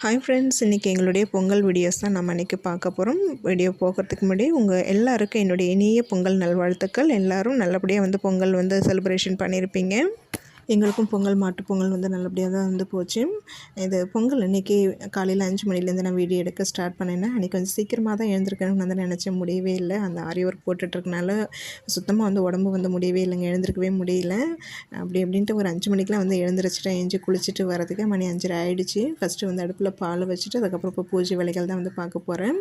Hi friends இன்றைக்கி எங்களுடைய Pongal videos தான் நம்ம இன்றைக்கி பார்க்க போகிறோம் வீடியோ போகிறதுக்கு முன்னாடி உங்கள் எல்லாருக்கும் என்னுடைய இனிய பொங்கல் நல்வாழ்த்துக்கள். எல்லாரும் நல்லபடியாக வந்து பொங்கல் வந்து செலிப்ரேஷன் பண்ணியிருப்பீங்க எங்களுக்கும் பொங்கல் மாட்டுப் பொங்கல் வந்து நல்லபடியாக தான் வந்து போச்சு. இது பொங்கல் அன்றைக்கி காலையில் அஞ்சு மணிலேருந்து நான் வீடியோ எடுக்க ஸ்டார்ட் பண்ணினேன். அன்றைக்கி கொஞ்சம் சீக்கிரமாக தான் எழுந்திருக்கணும்னு வந்து நினச்சேன் முடியவே இல்லை. அந்த ஆரி ஒர்க் போட்டுட்ருக்கனால சுத்தமாக வந்து உடம்பு வந்து முடியவே இல்லைங்க. எழுந்திருக்கவே முடியல. அப்படி அப்படின்ட்டு ஒரு அஞ்சு மணிக்கெலாம் வந்து எழுந்திரிச்சிட்டேன் எஞ்சி குளிச்சுட்டு வரதுக்கு மணி அஞ்சரை ஆகிடுச்சு ஃபஸ்ட்டு வந்து அடுப்பில் பால் வச்சுட்டு அதுக்கப்புறம் இப்போ பூஜை வேலைகள் தான் வந்து பார்க்க போகிறேன்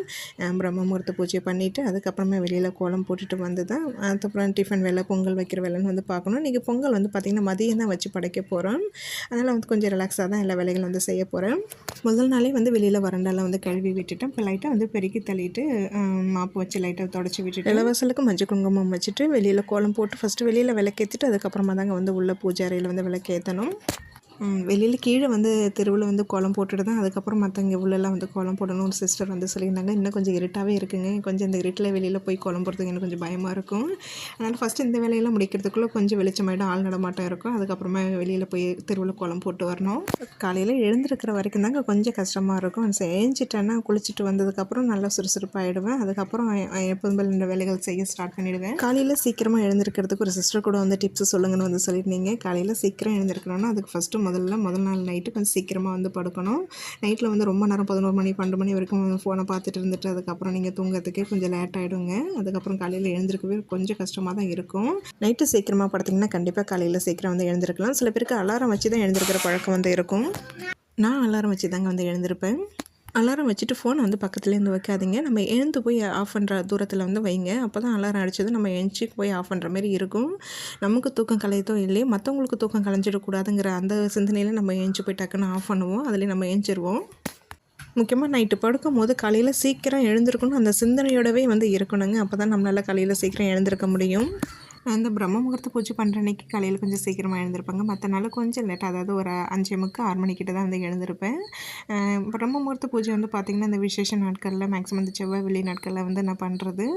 பிரம்ம முகூர்த்த பூஜை பண்ணிவிட்டு அதுக்கப்புறமா வெளியில் கோலம் போட்டுட்டு வந்து தான் அதுக்கப்புறம் டிஃபன் வேலை பொங்கல் வைக்கிற வேலைன்னு வந்து பார்க்கணும். இன்றைக்கி பொங்கல் வந்து பார்த்திங்கன்னா மதியம் தான் வச்சு படைக்க போகிறோம் அதனால் வந்து கொஞ்சம் ரிலாக்ஸாக தான் எல்லா வேலைகளும் வந்து செய்ய போகிறேன் முதல் நாளே வந்து வெளியில் வரண்டாலாம் வந்து கழுவி விட்டுட்டேன். இப்போ லைட்டாக வந்து பெருக்கி தள்ளிட்டு மாப்பு வச்சு லைட்டாக தொடச்சி விட்டுட்டு இலவசலுக்கு மஞ்சள் குங்குமம் வச்சுட்டு வெளியில் கோலம் போட்டு ஃபஸ்ட்டு வெளியில் விளக்கேற்றிட்டு அதுக்கப்புறமா தாங்க வந்து உள்ள பூஜை அறையில் வந்து விளக்கேற்றணும் வெளியில் கீழே வந்து தெருவில் வந்து கோலம் போட்டுட்டு தான் அதுக்கப்புறம் மற்றவங்க உள்ளெல்லாம் வந்து கோலம் போடணும் ஒரு சிஸ்டர் வந்து சொல்லியிருந்தாங்க. இன்னும் கொஞ்சம் இருட்டாகவே இருக்குங்க. கொஞ்சம் இந்த இருட்டில் வெளியில் போய் கோலம் போடுறதுக்கு எனக்கு கொஞ்சம் பயமாக இருக்கும். அதனால் ஃபஸ்ட்டு இந்த வேலையெல்லாம் முடிக்கிறதுக்குள்ளே கொஞ்சம் வெளிச்சமாயிடும். ஆள் நடமாட்டம் இருக்கும். அதுக்கப்புறமா வெளியில் போய் தெருவில் கோலம் போட்டு வரணும். காலையில் எழுந்திருக்கிற வரைக்கும் தாங்க கொஞ்சம் கஷ்டமாக இருக்கும். செஞ்சிட்டேன்னா குளிச்சுட்டு வந்ததுக்கப்புறம் நல்லா சுறுசுறுப்பாகிடுவேன் அதுக்கப்புறம் எப்போதும் போல் இந்த வேலைகள் செய்ய ஸ்டார்ட் பண்ணிவிடுவேன் காலையில் சீக்கிரமாக எழுந்திருக்கிறதுக்கு ஒரு சிஸ்டர் கூட வந்து டிப்ஸ் சொல்லுங்கன்னு வந்து சொல்லியிருந்தீங்க. காலையில் சீக்கிரம் எழுந்திருக்கணும்னா அதுக்கு ஃபஸ்ட்டு முதல்ல முதல் நாள் நைட்டு கொஞ்சம் சீக்கிரமாக வந்து படுக்கணும். நைட்டில் வந்து ரொம்ப நேரம் பதினோரு மணி பன்னெண்டு மணி வரைக்கும் ஃபோனை பார்த்துட்டு இருந்துட்டு அதுக்கப்புறம் நீங்கள் தூங்குறதுக்கே கொஞ்சம் லேட் ஆகிடுங்க அதுக்கப்புறம் காலையில் எழுந்திருக்கவே கொஞ்சம் கஷ்டமாக தான் இருக்கும். நைட்டு சீக்கிரமாக படுத்திங்கன்னா கண்டிப்பாக காலையில் சீக்கிரம் வந்து எழுந்திருக்கலாம். சில பேருக்கு அலாரம் வச்சு தான் எழுந்திருக்கிற பழக்கம் வந்து இருக்கும். நான் அலாரம் வச்சு தாங்க வந்து எழுந்திருப்பேன். அலாரம் வச்சுட்டு ஃபோனை வந்து பக்கத்துலேருந்து வைக்காதீங்க. நம்ம எழுந்து போய் ஆஃப் பண்ணுற தூரத்தில் வந்து வைங்க. அப்போ தான் அலாரம் அடித்தது நம்ம எழுச்சி போய் ஆஃப் பண்ணுற மாதிரி இருக்கும். நமக்கு தூக்கம் கலையதோ இல்லையே. மற்றவங்களுக்கு தூக்கம் கலைஞ்சிடக்கூடாதுங்கிற அந்த சிந்தனையில் நம்ம எழுந்து போய் டக்குன்னு ஆஃப் பண்ணுவோம். அதில் நம்ம எழுந்திருவோம். முக்கியமாக நைட்டு படுக்கும் போது காலையில் சீக்கிரம் எழுந்திருக்கணும். அந்த சிந்தனையோடவே வந்து இருக்கணுங்க. அப்போ தான் நம்மளால் காலையில் சீக்கிரம் எழுந்திருக்க முடியும். அந்த பிரம்ம முகூர்த்த பூஜை பண்ணுற அன்றைக்கி காலையில் கொஞ்சம் சீக்கிரமாக எழுந்திருப்பாங்க. மற்ற நாள் கொஞ்சம் லேட் அதாவது ஒரு அஞ்சு முக்கு ஆறு மணிக்கிட்ட தான் வந்து எழுந்திருப்பேன். பிரம்ம முகூர்த்த பூஜை வந்து பார்த்திங்கன்னா இந்த விசேஷ நாட்களில் மேக்ஸிமம் இந்த செவ்வாய் வெள்ளி நாட்களில் வந்து நான் பண்ணுறது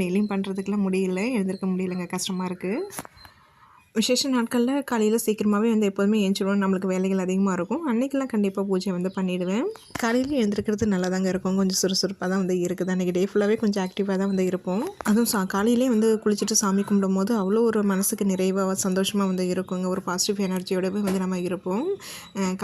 டெய்லியும் பண்ணுறதுக்கெலாம் முடியல எழுந்திருக்க முடியலைங்க. கஷ்டமாக இருக்குது விசேஷ நாட்களில் காலையில் சீக்கிரமாகவே வந்து எப்போதுமே ஏஞ்சிடுவோம் நம்மளுக்கு வேலைகள் அதிகமாக இருக்கும். அன்றைக்கெலாம் கண்டிப்பாக பூஜை வந்து பண்ணிவிடுவேன் காலையில் எழுந்திருக்கிறது நல்லா தாங்க இருக்கும். கொஞ்சம் சுறுசுறுப்பாக தான் வந்து இருக்குது. அன்றைக்கி டே ஃபுல்லாகவே கொஞ்சம் ஆக்டிவாக தான் வந்து இருப்போம். அதுவும் சா காலையிலே வந்து குளிச்சுட்டு சாமி கும்பிடும் போது அவ்வளோ ஒரு மனசுக்கு நிறைவாக சந்தோஷமாக வந்து இருக்குங்க. ஒரு பாசிட்டிவ் எனர்ஜியோடவே வந்து நம்ம இருப்போம்.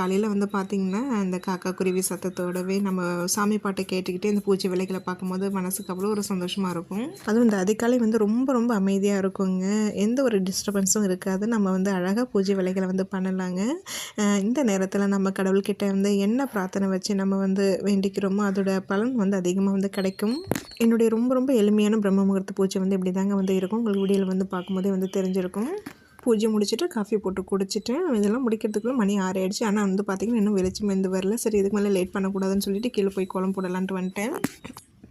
காலையில் வந்து பார்த்திங்கன்னா அந்த காக்கா குருவி சத்தத்தோடவே நம்ம சாமி பாட்டை கேட்டுக்கிட்டே இந்த பூஜை வேலைகளை பார்க்கும்போது மனசுக்கு அவ்வளோ ஒரு சந்தோஷமாக இருக்கும். அதுவும் இந்த அதிகாலை வந்து ரொம்ப ரொம்ப அமைதியாக இருக்குங்க. எந்த ஒரு டிஸ்டர்பன்ஸும் இருக்குது. இருக்காது. நம்ம வந்து அழகாக பூஜை வேலைகளை வந்து பண்ணலாங்க. இந்த நேரத்தில் நம்ம கடவுள்கிட்ட வந்து என்ன பிரார்த்தனை வச்சு நம்ம வந்து வேண்டிக்கிறோமோ அதோட பலன் வந்து அதிகமாக வந்து கிடைக்கும். என்னுடைய ரொம்ப ரொம்ப எளிமையான பிரம்ம முகூர்த்த பூஜை வந்து இப்படி தாங்க வந்து இருக்கும். உங்களுக்கு வீடியோவில் வந்து பார்க்கும்போதே வந்து தெரிஞ்சிருக்கும். பூஜை முடிச்சுட்டு காஃபி போட்டு குடிச்சிட்டு இதெல்லாம் முடிக்கிறதுக்குள்ள மணி ஆறு ஆயிடுச்சு. ஆனால் வந்து பார்த்திங்கன்னா இன்னும் வெளிச்சம் வந்து வரல. சரி இதுக்கு மேலே லேட் பண்ணக்கூடாதுன்னு சொல்லிட்டு கீழே போய் குளம் போடலான்ட்டு வந்துட்டேன்.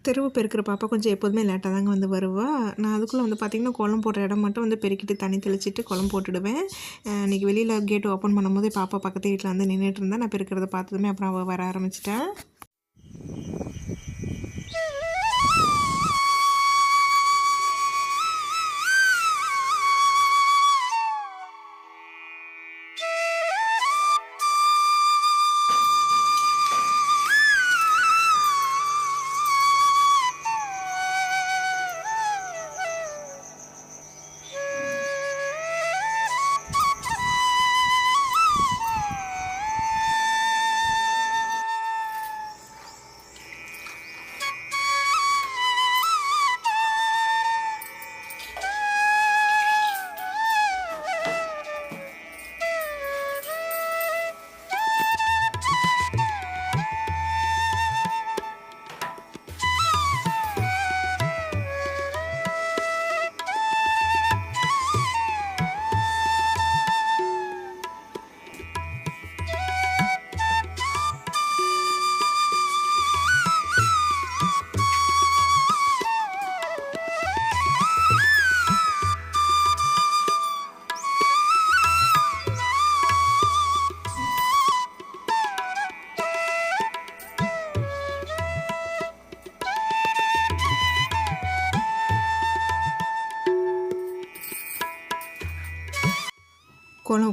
தெருவு பெருக்கிற பாப்பா கொஞ்சம் எப்போதுமே லேட்டாக தாங்க வந்து வருவாள் நான் அதுக்குள்ளே வந்து பார்த்திங்கன்னா குளம் போடுற இடம் மட்டும் வந்து பெருக்கிட்டு தண்ணி தெளிச்சிட்டு குளம் போட்டுடுவேன். இன்றைக்கி வெளியில் கேட் ஓப்பன் பண்ணும்போதே பாப்பா பக்கத்து வீட்டில் வந்து நின்றுட்டு இருந்தேன் நான் பெருக்கிறத பார்த்ததுமே அப்புறம் அவள் வர ஆரம்பிச்சிட்டேன்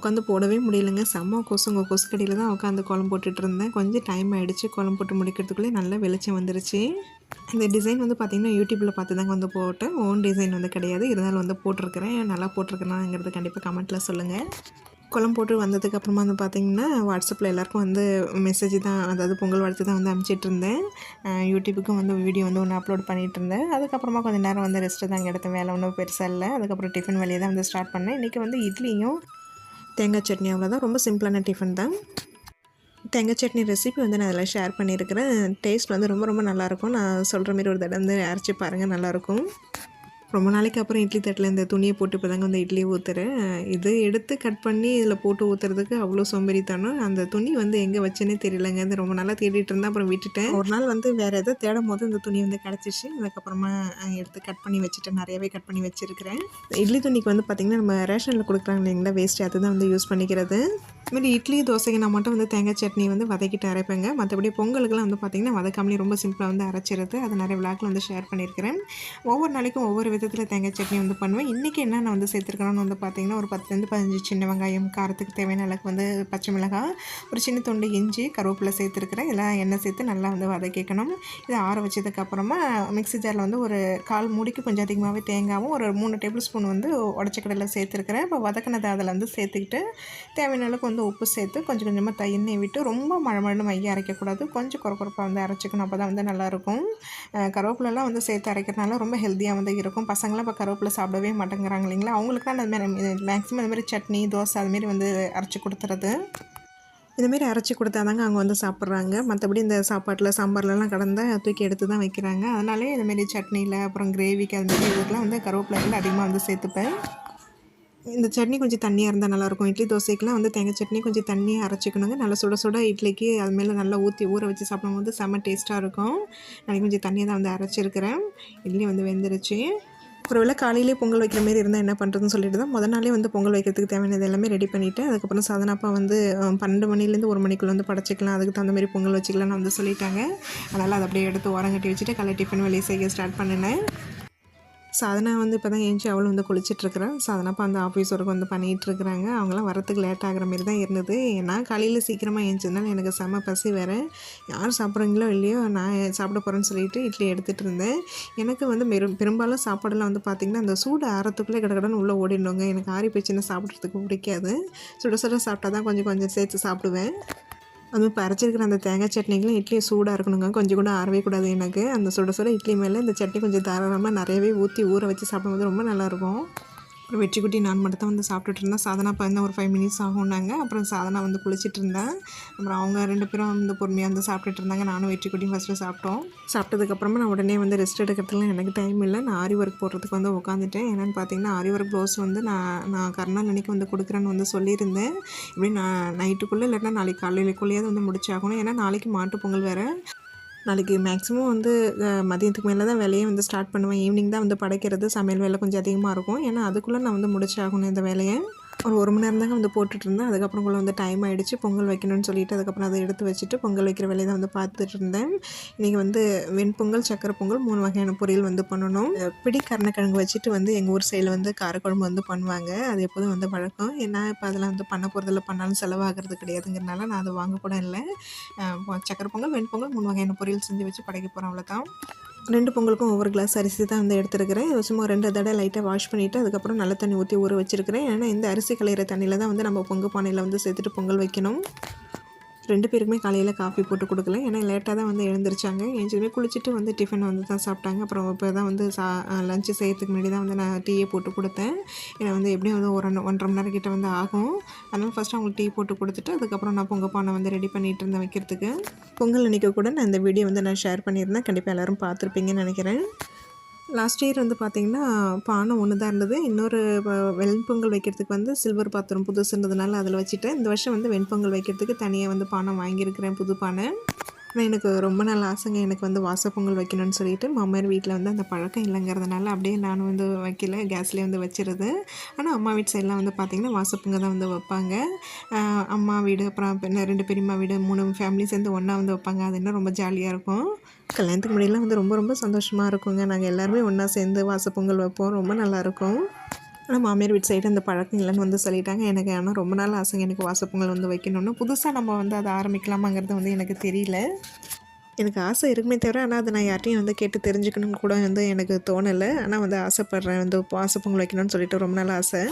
உட்காந்து போடவே முடியலைங்க. செம்ம கொசுங்க கொசு கடியில் தான் உட்காந்து கோலம் போட்டுட்டு இருந்தேன் கொஞ்சம் டைம் ஆகிடுச்சு கோலம் போட்டு முடிக்கிறதுக்குள்ளே நல்ல வெளிச்சம் வந்துருச்சு. இந்த டிசைன் வந்து பார்த்திங்கன்னா யூடியூப்பில் பார்த்து தாங்க வந்து போட்டேன். ஓன் டிசைன் வந்து கிடையாது. இருந்தாலும் வந்து போட்டிருக்கிறேன். நல்லா போட்டிருக்கேனாங்கிறது கண்டிப்பாக கமெண்ட்டில் சொல்லுங்கள் குளம் போட்டு வந்ததுக்கு அப்புறமா வந்து பார்த்திங்கன்னா வாட்ஸ்அப்பில் எல்லாருக்கும் வந்து மெசேஜ் தான் அதாவது பொங்கல் வாழ்த்து தான் வந்து அனுப்பிச்சிட்டு இருந்தேன் யூடியூபுக்கும் வந்து வீடியோ வந்து ஒன்று அப்லோட் பண்ணிகிட்டு இருந்தேன் அதுக்கப்புறமா கொஞ்சம் நேரம் வந்து ரெஸ்ட்டு தாங்க எடுத்தேன். வேலை ஒன்றும் பெருசாக இல்லை. அதுக்கப்புறம் டிஃபன் வேலையை தான் வந்து ஸ்டார்ட் பண்ணேன். இன்றைக்கி வந்து இட்லியும் தேங்காய் சட்னி அவ்வளோதான் ரொம்ப சிம்பிளான டிஃபன் தான். தேங்காய் சட்னி ரெசிபி வந்து நான் அதில் ஷேர் பண்ணியிருக்கிறேன். டேஸ்ட் வந்து ரொம்ப ரொம்ப நல்லாயிருக்கும் நான் சொல்கிற மாதிரி ஒரு தடவை வந்து அரைச்சி பாருங்கள் நல்லாயிருக்கும் ரொம்ப நாளைக்கு அப்புறம் இட்லி தட்டில் இந்த துணியை போட்டு இப்போ தாங்க வந்து இட்லியை ஊற்றுறேன் இது எடுத்து கட் பண்ணி இதில் போட்டு ஊற்றுறதுக்கு அவ்வளோ சோம்பேறித்தனம். அந்த துணி வந்து எங்கே வச்சேனே தெரியலங்க. இது ரொம்ப நாளாக தேடிட்டு இருந்தேன் அப்புறம் விட்டுட்டேன். ஒரு நாள் வந்து வேறு எதோ தேடும் போது இந்த துணி வந்து கிடச்சிச்சு. அதுக்கப்புறமா எடுத்து கட் பண்ணி வச்சுட்டேன். நிறையவே கட் பண்ணி வச்சுருக்கிறேன். இட்லி துணிக்கு வந்து பார்த்திங்கன்னா நம்ம ரேஷனில் கொடுக்குறாங்க இல்லைங்களா வேஸ்ட் அதுதான் வந்து யூஸ் பண்ணிக்கிறது. இதுமாதிரி இட்லி தோசைக்கு நான் மட்டும் வந்து தேங்காய் சட்னி வந்து வதக்கிட்டு அரைப்பேங்க. மற்றபடி பொங்கலுக்குலாம் வந்து பார்த்திங்கன்னா வதக்காமலே ரொம்ப சிம்பிளாக வந்து அரைச்சிருது அது நிறைய விளாக்கில் வந்து ஷேர் பண்ணியிருக்கிறேன் ஒவ்வொரு நாளைக்கும் ஒவ்வொரு வித விதத்தில் தேங்காய் சட்னி வந்து பண்ணுவேன். இன்றைக்கி என்ன நான் வந்து சேர்த்துருக்கேன்னு வந்து பார்த்திங்கன்னா ஒரு பத்துலேருந்து பதினஞ்சு சின்ன வெங்காயம் காரத்துக்கு தேவையான அளவுக்கு வந்து பச்சை மிளகாய் ஒரு சின்ன துண்டு இஞ்சி கருவேப்பிலை சேர்த்துருக்குறேன். இதெல்லாம் எண்ணெய் சேர்த்து நல்லா வந்து வதக்கிக்கணும் இதை ஆற வச்சதுக்கப்புறமா மிக்ஸி ஜாரில் வந்து ஒரு கால் மூடிக்கு கொஞ்சம் அதிகமாகவே தேங்காவும் ஒரு மூணு டேபிள் ஸ்பூன் வந்து உடச்ச கடலை சேர்த்துருக்குறேன். இப்போ வதக்கினதை அதில் வந்து சேர்த்துக்கிட்டு தேவையான அளவுக்கு வந்து உப்பு சேர்த்து கொஞ்சம் கொஞ்சமாக தண்ணி விட்டு ரொம்ப மழை மழை மைய அரைக்கக்கூடாது. கொஞ்சம் குறக்குறப்பாக வந்து அரைச்சிக்கணும் அப்போ தான் வந்து நல்லாயிருக்கும் கருவேப்பிலெலாம் வந்து சேர்த்து அரைக்கிறதுனால ரொம்ப ஹெல்த்தியாக வந்து இருக்கும். பசங்களாம் இப்போ கருவேப்பிலை சாப்பிடவே மாட்டேங்கிறாங்க இல்லைங்களா? அவங்களுக்கு தான் மாதிரி மேக்ஸிமம் இந்த சட்னி தோசை அதுமாரி வந்து அரைச்சி கொடுத்துறது. இதுமாரி அரைச்சி கொடுத்தாதாங்க அவங்க வந்து சாப்பிட்றாங்க. மற்றபடி இந்த சாப்பாட்டில் சாம்பார்லலாம் கடந்த தூக்கி எடுத்து தான் வைக்கிறாங்க. அதனாலே இதுமாரி சட்னியில் அப்புறம் கிரேவிக்கு அதுமாரி இதுக்கெலாம் வந்து கருவேப்பிலை வந்து அதிகமாக வந்து சேர்த்துப்பேன். இந்த சட்னி கொஞ்சம் தண்ணியாக இருந்தால் நல்லாயிருக்கும். இட்லி தோசைக்கெலாம் வந்து தேங்காய் சட்னி கொஞ்சம் தண்ணியாக அரைச்சிக்கணுங்க. நல்லா சுட சுட இட்லிக்கு அது மேலே நல்லா ஊற்றி ஊற வச்சு சாப்பிடும்போது செம்ம டேஸ்ட்டாக இருக்கும். நான் கொஞ்சம் தண்ணியாக தான் வந்து அரைச்சிருக்கிறேன். இட்லி வந்து வெந்துருச்சு. ஒருவேளை காலையிலே பொங்கல் வைக்கிற மாதிரி இருந்தால் என்ன பண்ணுறதுன்னு சொல்லிட்டு தான் நாளே வந்து பொங்கல் வைக்கிறதுக்கு தேவையானது எல்லாமே ரெடி பண்ணிவிட்டு அதுக்கப்புறம் சாதனாப்பா வந்து பன்னெண்டு மணிலேருந்து ஒரு மணிக்குள்ளே வந்து படைச்சிக்கலாம் அதுக்கு தகுந்த மாதிரி பொங்கல் வச்சுக்கலாம்னு வந்து சொல்லிட்டாங்க. அதனால் அதை அப்படியே எடுத்து ஓரங்கட்டி வச்சுட்டு காலை டிஃபன் வேலையை செய்ய ஸ்டார்ட் பண்ணினேன். சாதனா வந்து இப்போ தான் ஏஞ்சி அவளும் வந்து குளிச்சிட்ருக்குறா. சாதனாப்பா அந்த ஆஃபீஸ் ஒர்க் வந்து பண்ணிகிட்ருக்குறாங்க அவங்களாம் வரத்துக்கு லேட் ஆகிற மாதிரி தான் இருந்தது. ஏன்னா காலையில் சீக்கிரமாக ஏஞ்சிருந்தாலும் எனக்கு செம பசி வேறு. யார் சாப்பிட்றீங்களோ இல்லையோ நான் சாப்பிட போகிறேன்னு சொல்லிட்டு இட்லி எடுத்துகிட்டு இருந்தேன். எனக்கு வந்து பெரும் பெரும்பாலும் சாப்பாடெல்லாம் வந்து பார்த்திங்கன்னா அந்த சூடு ஆறத்துக்குள்ளே கடகடன்னு உள்ளே ஓடிடுவாங்க எனக்கு ஆறி போச்சுன்னா சாப்பிட்றதுக்கு பிடிக்காது. சுட சுட சாப்பிட்டா தான் கொஞ்சம் கொஞ்சம் சேர்த்து சாப்பிடுவேன். அதுவும் பறிச்சிருக்கிற அந்த தேங்காய் சட்னிக்கெலாம் இட்லி சூடாக இருக்கணுங்க. கொஞ்சம் கூட ஆறவே கூடாது எனக்கு. அந்த சுட சுட இட்லி மேலே இந்த சட்னி கொஞ்சம் தாராளமாக நிறையவே ஊற்றி ஊற வச்சு சாப்பிடும்போது ரொம்ப நல்லாயிருக்கும் அப்புறம் வெற்றிக்குட்டி நான் மட்டும் தான் வந்து சாப்பிட்டுட்டு இருந்தேன் சாதனா இப்போ ஒரு ஃபைவ் மினிட்ஸ் ஆகும்னாங்க. அப்புறம் சாதனா வந்து குளிச்சுட்டு இருந்தேன் அப்புறம் அவங்க ரெண்டு பேரும் வந்து பொறுமையாக வந்து சாப்பிட்டுட்டு இருந்தாங்க நானும் வெற்றிக்குட்டியும் ஃபஸ்ட்டு சாப்பிட்டோம். சாப்பிட்டதுக்கப்புறமா நான் உடனே வந்து ரெஸ்ட் எடுக்கிறதுலாம் எனக்கு டைம் இல்லை. நான் ஆரி ஒர்க் போடுறதுக்கு வந்து உட்காந்துட்டேன் என்னென்னு பார்த்தீங்கன்னா ஆரி ஒர்க் ப்ளவுஸ் வந்து நான் நான் கருணால் அன்னைக்கு வந்து கொடுக்குறேன்னு வந்து சொல்லியிருந்தேன். இப்படி நான் நைட்டுக்குள்ளே இல்லைன்னா நாளைக்கு காலையிலக்குள்ளேயாவது வந்து முடிச்சாகணும். ஏன்னா நாளைக்கு மாட்டு பொங்கல் வேறு. நாளைக்கு மேக்ஸிமம் வந்து மதியத்துக்கு மேலே தான் வேலையை வந்து ஸ்டார்ட் பண்ணுவேன். ஈவினிங் தான் வந்து படைக்கிறது. சமையல் வேலை கொஞ்சம் அதிகமாக இருக்கும். ஏன்னா அதுக்குள்ளே நான் வந்து முடிச்சாகணும் இந்த வேலையை. ஒரு ஒரு மணி நேரம் தாங்க வந்து போட்டுட்ருந்தேன். அதுக்கப்புறம் கூட வந்து டைம் ஆகிடுச்சு பொங்கல் வைக்கணும்னு சொல்லிட்டு அதுக்கப்புறம் அதை எடுத்து வச்சுட்டு பொங்கல் வைக்கிற வேலையை தான் வந்து பார்த்துட்டு இருந்தேன் இன்றைக்கி வந்து வெண்பொங்கல் சக்கரை பொங்கல் மூணு வகையான பொரியல் வந்து பண்ணணும். பிடி கருணக்கிழங்கு வச்சுட்டு வந்து எங்கள் ஊர் சைடில் வந்து காரக்குழம்பு வந்து பண்ணுவாங்க. அது எப்போதும் வந்து வழக்கம். ஏன்னா இப்போ அதெல்லாம் வந்து பண்ண போகிறதில்ல பண்ணாலும் செலவாகிறது கிடையாதுங்கிறனால நான் அதை வாங்க கூட இல்லை. சக்கரை பொங்கல் வெண்பொங்கல் மூணு வகையான பொரியல் செஞ்சு வச்சு படைக்க போகிறேன் அவ்வளோதான் ரெண்டு பொங்கலுக்கும் ஒவ்வொரு கிளாஸ் அரிசி தான் வந்து எடுத்துருக்கிறேன். சும்மா ரெண்டு தடவை லைட்டாக வாஷ் பண்ணிவிட்டு அதுக்கப்புறம் நல்ல தண்ணி ஊற்றி ஊற வச்சுருக்கிறேன். ஏன்னா இந்த அரிசி கலையிற தண்ணியில் தான் வந்து நம்ம பொங்க பானையில் வந்து சேர்த்துட்டு பொங்கல் வைக்கணும். ரெண்டு பேருக்குமே காலையில் காஃபி போட்டு கொடுக்கல. ஏன்னா லேட்டாக தான் வந்து எழுந்திரிச்சாங்க. எழுந்ததுமே குளிச்சுட்டு வந்து டிஃபன் வந்து தான் சாப்பிட்டாங்க. அப்புறம் இப்போ தான் வந்து சா லஞ்சு செய்யறதுக்கு முன்னாடி தான் வந்து நான் டீயை போட்டு கொடுத்தேன். ஏன்னா வந்து எப்படியும் வந்து ஒரு ஒன்றரை மணி நேரம் கிட்டே வந்து ஆகும். அதனால் ஃபஸ்ட்டு அவங்களுக்கு டீ போட்டு கொடுத்துட்டு அதுக்கப்புறம் நான் பொங்கல் பானை வந்து ரெடி பண்ணிட்டு இருந்தேன் வைக்கிறதுக்கு. பொங்கல் அன்றைக்கி கூட நான் இந்த வீடியோ வந்து நான் ஷேர் பண்ணியிருந்தேன். கண்டிப்பாக எல்லோரும் பார்த்துருப்பீங்கன்னு நினைக்கிறேன். லாஸ்ட் இயர் வந்து பார்த்திங்கன்னா பானை ஒன்று தான் இருந்தது. இன்னொரு வெண்பொங்கல் வைக்கிறதுக்கு வந்து சில்வர் பாத்திரம் புதுசுன்றதுனால அதில் வச்சுட்டேன். இந்த வருஷம் வந்து வெண்பொங்கல் வைக்கிறதுக்கு தனியாக வந்து பானை வாங்கியிருக்கிறேன் புது பானை. ஆனால் எனக்கு ரொம்ப நாள் ஆசைங்க எனக்கு வந்து வாசப்பொங்கல் வைக்கணும்னு சொல்லிட்டு. மாமியார் வீட்டில் வந்து அந்த பழக்கம் இல்லைங்கிறதுனால அப்படியே நான் வந்து வைக்கல கேஸ்லேயே வந்து வச்சிருது. ஆனால் அம்மா வீட்டு சைட்லாம் வந்து பார்த்திங்கன்னா வாசப்பொங்கல் தான் வந்து வைப்பாங்க. அம்மா வீடு அப்புறம் ரெண்டு பெரியம்மா வீடு மூணு ஃபேமிலி சேர்ந்து ஒன்றா வந்து வைப்பாங்க. அது இன்னும் ரொம்ப ஜாலியாக இருக்கும். கல்யாணத்துக்கு முன்னாடிலாம் வந்து ரொம்ப ரொம்ப சந்தோஷமாக இருக்குங்க. நாங்கள் எல்லாருமே ஒன்றா சேர்ந்து வாசப்பொங்கல் வைப்போம். ரொம்ப நல்லாயிருக்கும் ஆனால் மாமியார் வீட்டு சைடு அந்த பழக்கம் இல்லைன்னு வந்து சொல்லிட்டாங்க. எனக்கு ஆனால் ரொம்ப நாள் ஆசைங்க. எனக்கு வாசப்பொங்கல் வந்து வைக்கணும்னு. புதுசாக நம்ம வந்து அதை ஆரம்பிக்கலாமாங்கிறது வந்து எனக்கு தெரியல. எனக்கு ஆசை இருக்குமே தவிர ஆனால் அதை நான் யார்ட்டையும் வந்து கேட்டு தெரிஞ்சுக்கணும்னு கூட வந்து எனக்கு தோணலை. ஆனால் வந்து ஆசைப்பட்றேன். வந்து வாசப்பொங்கல் வைக்கணும்னு சொல்லிட்டு ரொம்ப நாள் ஆசை.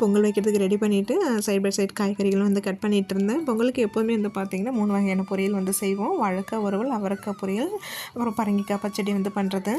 பொங்கல் வைக்கிறதுக்கு ரெடி பண்ணிவிட்டு சைட் பை சைட் காய்கறிகளும் வந்து கட் பண்ணிகிட்டு இருந்தேன். பொங்கலுக்கு எப்போதுமே வந்து பார்த்திங்கன்னா மூணு வகையான பொரியல் வந்து செய்வோம். வாழைக்காய் உறவல் அவரைக்காய் பொரியல் அப்புறம் பரங்கிக்காய் பச்சடி வந்து பண்ணுறது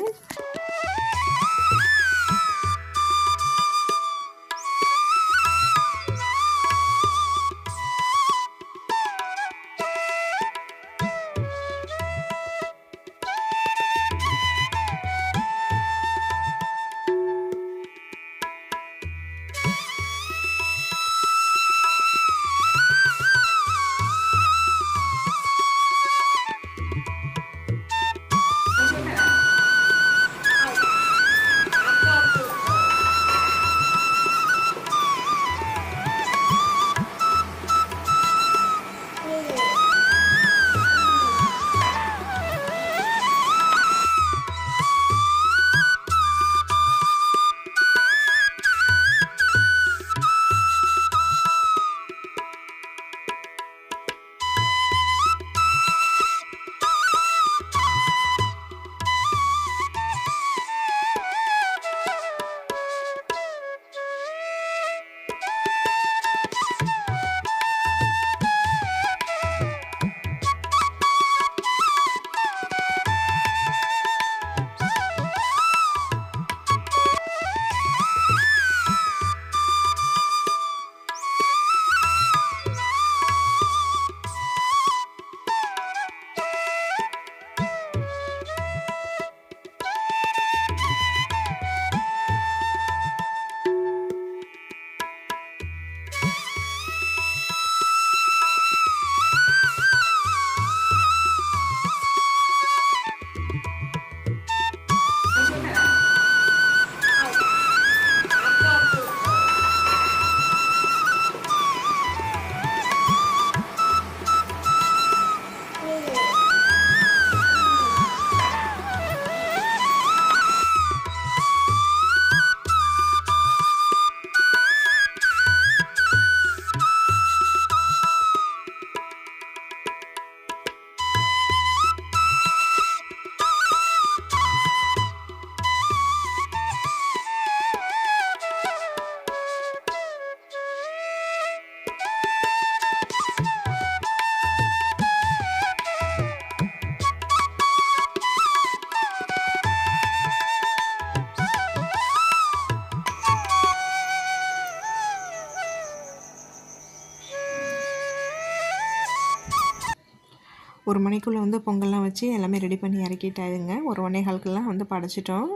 ஒரு மணிக்குள்ளே வந்து பொங்கல்லாம் வச்சு எல்லாமே ரெடி பண்ணி இறக்கிட்டாருங்க ஒரு ஒன்னே கால்க்கெல்லாம் வந்து படைச்சிட்டோம்.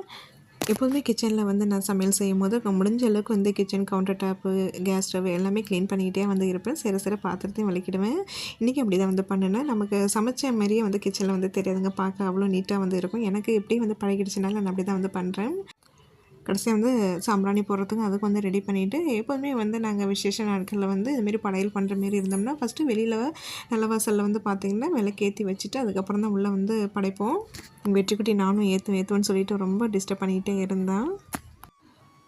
எப்போதுமே கிச்சனில் வந்து நான் சமையல் செய்யும் போது முடிஞ்ச அளவுக்கு வந்து kitchen counter top gas stove எல்லாமே க்ளீன் பண்ணிக்கிட்டே வந்து இருப்பேன். சிறு சிறு பாத்திரத்தையும் வலிக்கிடுவேன். இன்றைக்கி அப்படி தான் வந்து பண்ணினேன். நமக்கு சமைச்ச மாதிரியே வந்து கிச்சனில் வந்து தெரியாதுங்க. பார்க்க அவ்வளோ நீட்டாக வந்து இருக்கும். எனக்கு எப்படி வந்து பழகிடுச்சுனால நான் அப்படி தான் வந்து பண்ணுறேன் கடைசியாக வந்து சாம்பிராணி போடுறதுக்கு அதுக்கு வந்து ரெடி பண்ணிவிட்டு எப்போதுமே வந்து நாங்கள் விசேஷ நாட்களில் வந்து இதுமாரி படையல் பண்ணுற மாரி இருந்தோம்னா ஃபஸ்ட்டு வெளியில் நிலவாசலில் வந்து பார்த்திங்கன்னா விளக்கேற்றி வச்சுட்டு அதுக்கப்புறம் தான் உள்ளே வந்து படைப்போம். வெற்றிக்குட்டி நானும் ஏற்று ஏற்றுவேன்னு சொல்லிட்டு ரொம்ப டிஸ்டர்ப் பண்ணிக்கிட்டே இருந்தேன்.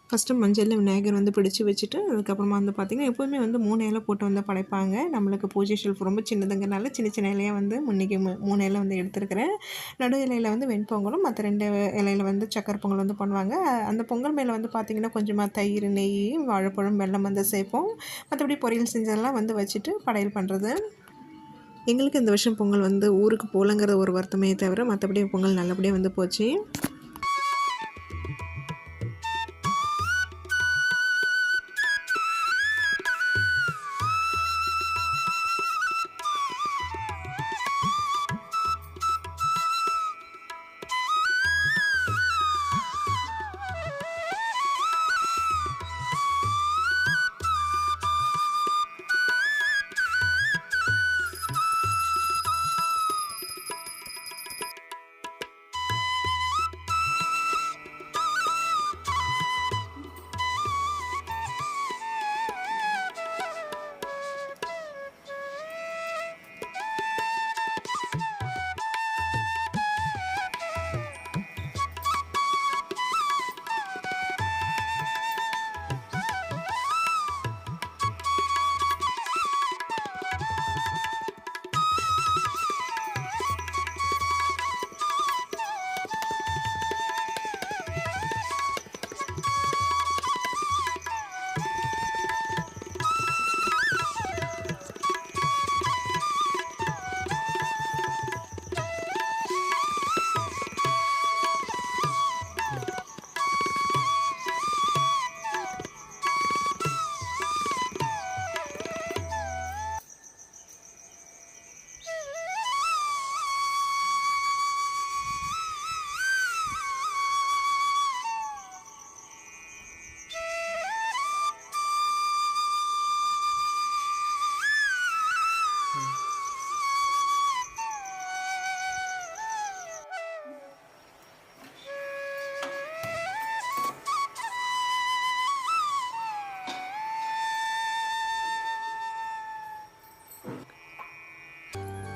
ஃபஸ்ட்டு மஞ்சளில் விநாயகர் வந்து பிடிச்சி வச்சுட்டு அதுக்கப்புறமா வந்து பார்த்திங்கன்னா எப்போவுமே வந்து மூணு இலை போட்டு வந்து படைப்பாங்க. நம்மளுக்கு பூஜை ஷெல்ஃப் ரொம்ப சின்னதுங்கிறனால சின்ன சின்ன இலையாக வந்து முன்னைக்கு மூணு இலை வந்து எடுத்துருக்கிறேன். நடு இலையில் வந்து வெண்பொங்கலும் மற்ற ரெண்டு இலையில் வந்து சக்கரை பொங்கல் வந்து பண்ணுவாங்க. அந்த பொங்கல் மேலே வந்து பார்த்திங்கன்னா கொஞ்சமாக தயிர் நெய் வாழைப்பழம் வெள்ளம் வந்து சேர்ப்போம். மற்றபடி பொரியல் செஞ்சதெல்லாம் வந்து வச்சுட்டு படையல் பண்ணுறது எங்களுக்கு இந்த வருஷம் பொங்கல் வந்து ஊருக்கு போகலங்கிற ஒரு வருத்தமே தவிர மற்றபடி பொங்கல் நல்லபடியாக வந்து போச்சு.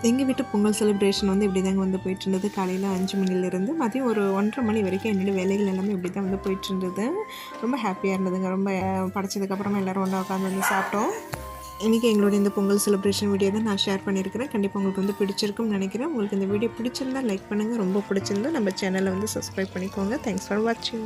எங்கள் வீட்டு பொங்கல் செலிப்ரேஷன் வந்து இப்படி தாங்க வந்து போயிட்டு இருந்தது காலையில் அஞ்சு மணிலேருந்து மதியம் ஒரு ஒன்றரை மணி வரைக்கும் என்னோடய வேலைகள் எல்லாமே இப்படி தான் வந்து போயிட்டு இருந்தது ரொம்ப ஹாப்பியாக இருந்ததுங்க. ரொம்ப படைச்சதுக்கப்புறமா எல்லோரும் ஒன்றா உட்காந்து வந்து சாப்பிட்டோம். இன்றைக்கி எங்களுடைய இந்த பொங்கல் செலிப்ரேஷன் வீடியோ தான் நான் ஷேர் பண்ணியிருக்கிறேன். கண்டிப்பாக உங்களுக்கு வந்து பிடிச்சிருக்கும்னு நினைக்கிறேன். உங்களுக்கு இந்த வீடியோ பிடிச்சிருந்தா லைக் பண்ணுங்கள் ரொம்ப பிடிச்சிருந்தா நம்ம சேனலை வந்து சப்ஸ்கிரைப் பண்ணிக்கோங்க. தேங்க்ஸ் ஃபார் வாட்சிங்